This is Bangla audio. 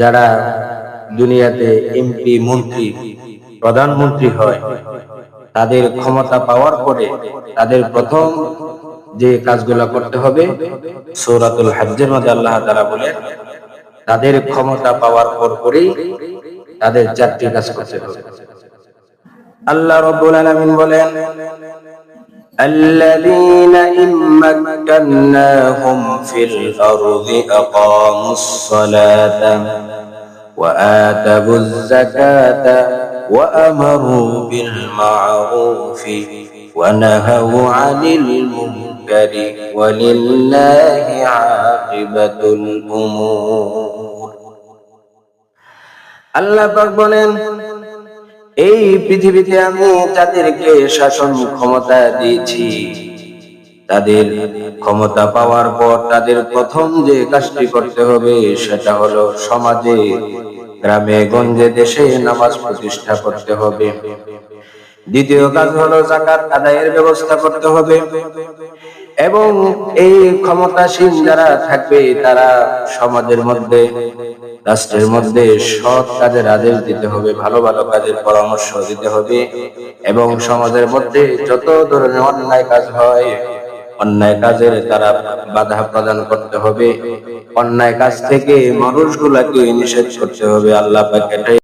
যারা দুনিয়াতে এমপি, মন্ত্রী, প্রধানমন্ত্রী হয়, তাদের ক্ষমতা পাওয়ার পরে তাদের প্রথম যে কাজগুলো করতে হবে, সৌরাতুল হজ্জের মধ্যে আল্লাহ তারা বলেন, তাদের ক্ষমতা পাওয়ার পর পরেই তাদের চারটি কাজ করতে হবে। আল্লাহ রব্বুল আলামিন বলেন الذين إن مكناهم في الأرض أقاموا الصلاة وآتوا الزكاة وأمروا بالمعروف ونهوا عن المنكر ولله عاقبة الأمور আল্লাহ পাক বলেন এই পৃথিবীতে আমি তাদেরকে শাসন ক্ষমতা দিয়েছি। তাদের ক্ষমতা পাওয়ার পর তাদের প্রথম যে কাজটি করতে হবে, সেটা হলো সমাজে, গ্রামে, গঞ্জে, দেশে নামাজ প্রতিষ্ঠা করতে হবে। দ্বিতীয় কাজ হলো জাকাত আদায়ের ব্যবস্থা করতে হবে। এবং এই ক্ষমতাসীন যারা থাকবে, তারা সমাজের মধ্যে, রাষ্ট্রের মধ্যে সৎ কাজের আদেশ দিতে হবে, ভালো ভালো কাজের পরামর্শ দিতে হবে এবং সমাজের মধ্যে যত ধরনের অন্যায় কাজ হয়, অন্যায় কাজের তারা বাধা প্রদান করতে হবে। অন্যায় কাজ থেকে মানুষগুলাকে নিষেধ করতে হবে, আল্লাহ